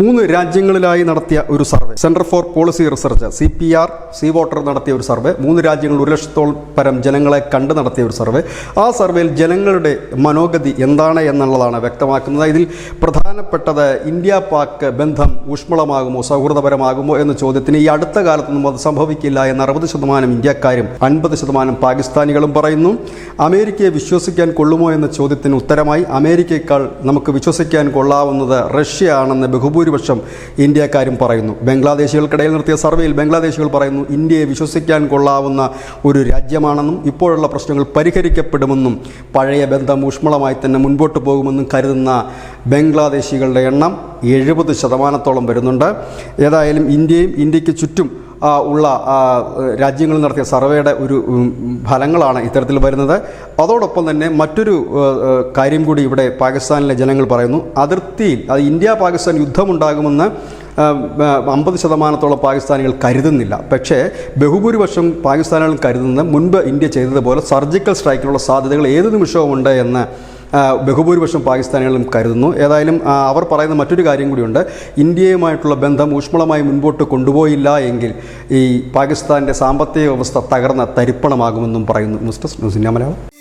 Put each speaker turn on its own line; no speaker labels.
മൂന്ന് രാജ്യങ്ങളിലായി നടത്തിയ ഒരു survey. Centre for policy research C P R C voter നടത്തിയ ഒരു സർവേ. മൂന്ന് രാജ്യങ്ങൾ ഒരു ലക്ഷത്തോളം പരം ജനങ്ങളെ കണ്ട് നടത്തിയ ഒരു സർവേ. ആ സർവേയിൽ ജനങ്ങളുടെ മനോഗതി എന്താണ് എന്നുള്ളതാണ് വ്യക്തമാക്കുന്നത്. ഇതിൽ പ്രധാനപ്പെട്ടത് ഇന്ത്യ പാക് ബന്ധം ഊഷ്മളമാകുമോ സൗഹൃദപരമാകുമോ എന്ന ചോദ്യത്തിന് ഈ അടുത്ത കാലത്തൊന്നും അത് സംഭവിക്കില്ല എന്ന് അറുപത് ശതമാനം ഇന്ത്യക്കാരും അൻപത് ശതമാനം പാകിസ്ഥാനികളും പറയുന്നു. അമേരിക്കയെ വിശ്വസിക്കാൻ കൊള്ളുമോ എന്ന ചോദ്യത്തിന് ഉത്തരമായി. അമേരിക്കയേക്കാൾ നമുക്ക് വിശ്വസിക്കാൻ കൊള്ളാവുന്നത് റഷ്യ ആണെന്ന് ബഹുഭൂരിപക്ഷം ഇന്ത്യക്കാരും പറയുന്നു. ബംഗ്ലാദേശികൾക്കിടയിൽ നടത്തിയ സർവേയിൽ ബംഗ്ലാദേശികൾ പറയുന്നു ഇന്ത്യയെ വിശ്വസിക്കാൻ കൊള്ളാവുന്ന ഒരു രാജ്യമാണെന്നും ഇപ്പോഴുള്ള പ്രശ്നങ്ങൾ പരിഹരിക്കപ്പെടുമെന്നും പഴയ ബന്ധം ഊഷ്മളമായി തന്നെ മുൻപോട്ട് പോകുമെന്നും കരുതുന്ന ബംഗ്ലാദേശികളുടെ എണ്ണം എഴുപത് ശതമാനത്തോളം വരുന്നുണ്ട്. ഏതായാലും ഇന്ത്യയും ഇന്ത്യയ്ക്ക് ചുറ്റും ഉള്ള രാജ്യങ്ങൾ നടത്തിയ സർവേയുടെ ഒരു ഫലങ്ങളാണ് ഇത്തരത്തിൽ വരുന്നത്. അതോടൊപ്പം തന്നെ മറ്റൊരു കാര്യം കൂടി ഇവിടെ പാകിസ്ഥാനിലെ ജനങ്ങൾ പറയുന്നു. അതിർത്തിയിൽ അത് ഇന്ത്യ പാകിസ്ഥാൻ യുദ്ധമുണ്ടാകുമെന്ന് അമ്പത് ശതമാനത്തോളം പാകിസ്ഥാനികൾ കരുതുന്നില്ല. പക്ഷേ ബഹുഭൂരിപക്ഷം പാകിസ്ഥാനികൾ കരുതുന്നത് മുൻപ് ഇന്ത്യ ചെയ്തതുപോലെ സർജിക്കൽ സ്ട്രൈക്കിനുള്ള സാധ്യതകൾ ഏത് നിമിഷവും ഉണ്ട് എന്ന് ബഹുഭൂരിപക്ഷം പാകിസ്ഥാനികളും കരുതുന്നു. ഏതായാലും അവർ പറയുന്ന മറ്റൊരു കാര്യം കൂടിയുണ്ട്. ഇന്ത്യയുമായിട്ടുള്ള ബന്ധം ഊഷ്മളമായി മുൻപോട്ട് കൊണ്ടുപോയില്ല എങ്കിൽ ഈ പാകിസ്ഥാന്റെ സാമ്പത്തിക വ്യവസ്ഥ തകർന്ന തരിപ്പണമാകുമെന്നും പറയുന്നു. News desk news India Malayalam.